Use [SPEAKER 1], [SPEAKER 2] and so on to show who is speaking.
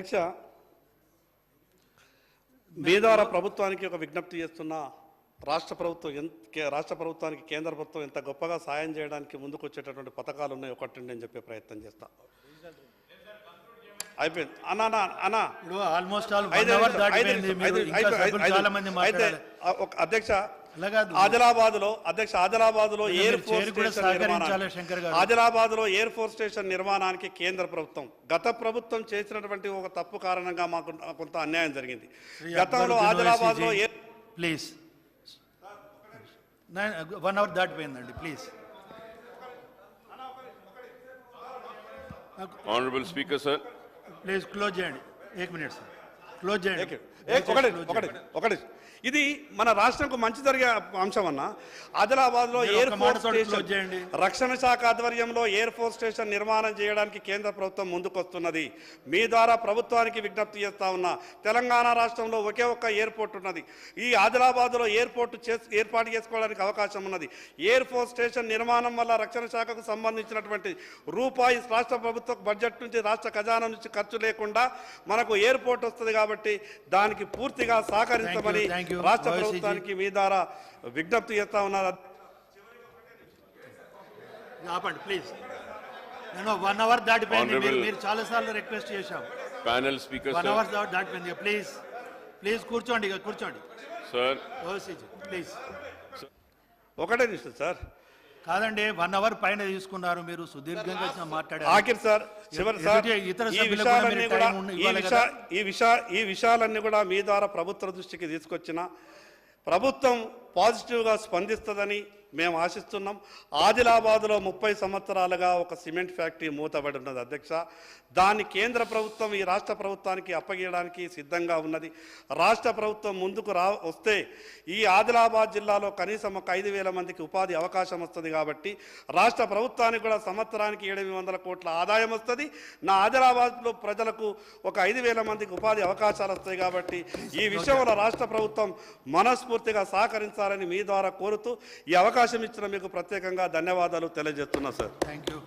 [SPEAKER 1] అధ్యక్ష మీ ద్వారా ప్రభుత్వానికి ఒక విజ్ఞప్తి చేస్తున్న రాష్ట్ర ప్రభుత్వం ఎంత రాష్ట్ర ప్రభుత్వానికి కేంద్ర ప్రభుత్వం ఎంత గొప్పగా సాయం చేయడానికి ముందుకు వచ్చేటటువంటి పథకాలు ఉన్నాయి. ఒకటి నేను చెప్పే ప్రయత్నం చేస్తా. అయిపోయింది. అన్నా అన్నా
[SPEAKER 2] ఆల్మోస్ట్
[SPEAKER 1] అయితే అధ్యక్ష. ఆదిలాబాద్లో అధ్యక్ష
[SPEAKER 2] ఆదిలాబాద్లో
[SPEAKER 1] ఎయిర్ ఫోర్స్
[SPEAKER 2] కూడా
[SPEAKER 1] స్టేషన్. ఆదిలాబాద్లో ఎయిర్ ఫోర్స్ స్టేషన్ నిర్మాణానికి కేంద్ర ప్రభుత్వం గత ప్రభుత్వం చేసినటువంటి ఒక తప్పు కారణంగా మాకు కొంత అన్యాయం జరిగింది. గతంలో ఆదిలాబాద్లో air
[SPEAKER 2] please one hour దాటిపోయిందండి please
[SPEAKER 3] Honorable Speaker, sir.
[SPEAKER 2] Please close చేయండి. ఏక్ మినిట్ సార్ క్లోజ్ చేయండి.
[SPEAKER 1] ఒకటి ఒకటి ఒకటి ఇది మన రాష్ట్రంకు మంచి జరిగే అంశం అన్న. ఆదిలాబాద్లో
[SPEAKER 2] మీరు
[SPEAKER 1] ఎయిర్ ఫోర్స్ స్టేషన్. రక్షణ శాఖ ఆధ్వర్యంలో ఎయిర్ ఫోర్స్ స్టేషన్ నిర్మాణం చేయడానికి కేంద్ర ప్రభుత్వం ముందుకొస్తున్నది. మీ ద్వారా ప్రభుత్వానికి విజ్ఞప్తి చేస్తా ఉన్నా. తెలంగాణ రాష్ట్రంలో ఒకే ఒక్క ఎయిర్పోర్ట్ ఉన్నది. ఈ ఆదిలాబాద్లో ఎయిర్పోర్ట్ ఏర్పాటు చేసుకోవడానికి అవకాశం ఉన్నది. ఎయిర్ ఫోర్స్ స్టేషన్ నిర్మాణం వల్ల రక్షణ శాఖకు సంబంధించినటువంటి రూపాయి రాష్ట్ర ప్రభుత్వ బడ్జెట్ నుంచి రాష్ట్ర ఖజానా నుంచి ఖర్చు లేకుండా మనకు ఎయిర్పోర్ట్ వస్తుంది కాబట్టి దానికి పూర్తిగా సహకరించమని. రాష్ట్ర. ప్రభుత్వానికి మీ ద్వారా విజ్ఞప్తి చేస్తా ఉన్నారు.
[SPEAKER 2] ఆపండి ప్లీజ్ నేను వన్ అవర్ దాటిపోయింది. మీరు మీరు చాలాసార్లు రిక్వెస్ట్ చేశాం. వన్. అవర్ దాటిపోయింది. ప్లీజ్ ప్లీజ్ కూర్చోండి ఇక కూర్చోండి.
[SPEAKER 3] Sir,
[SPEAKER 2] ఓసీజీ ప్లీజ్
[SPEAKER 1] ఒకటే నిమిషం సార్
[SPEAKER 2] కాదండి వన్ అవర్ పైన తీసుకున్నారు మీరు సుదీర్ఘంగా మాట్లాడారు
[SPEAKER 1] ఆఖరి సార్ చివరి సార్
[SPEAKER 2] ఇతర
[SPEAKER 1] ఈ విషయాలన్నీ కూడా ఈ విషయ. ఈ విషయ ఈ విషయాలన్నీ కూడా మీ ద్వారా ప్రభుత్వ దృష్టికి తీసుకొచ్చిన ప్రభుత్వం పాజిటివ్గా స్పందిస్తుందని మేము ఆశిస్తున్నాం. ఆదిలాబాద్లో ముప్పై సంవత్సరాలుగా ఒక సిమెంట్ ఫ్యాక్టరీ మూతబడి ఉన్నది అధ్యక్ష. దాన్ని కేంద్ర ప్రభుత్వం ఈ రాష్ట్ర ప్రభుత్వానికి అప్పగీయడానికి సిద్ధంగా ఉన్నది. రాష్ట్ర ప్రభుత్వం ముందుకు రా వస్తే ఈ ఆదిలాబాద్ జిల్లాలో కనీసం ఒక ఐదు వేల మందికి ఉపాధి అవకాశం వస్తుంది కాబట్టి రాష్ట్ర ప్రభుత్వానికి కూడా సంవత్సరానికి ఎనిమిది వందల కోట్ల ఆదాయం వస్తుంది. నా ఆదిలాబాద్లో ప్రజలకు ఒక ఐదు వేల మందికి ఉపాధి అవకాశాలు వస్తాయి కాబట్టి ఈ విషయంలో రాష్ట్ర ప్రభుత్వం మనస్ఫూర్తిగా సహకరించాలని మీ ద్వారా కోరుతూ ఈ అవకాశం అవకాశం ఇచ్చిన మీకు ప్రత్యేకంగా ధన్యవాదాలు తెలియజేస్తున్నా సార్
[SPEAKER 2] థ్యాంక్ యూ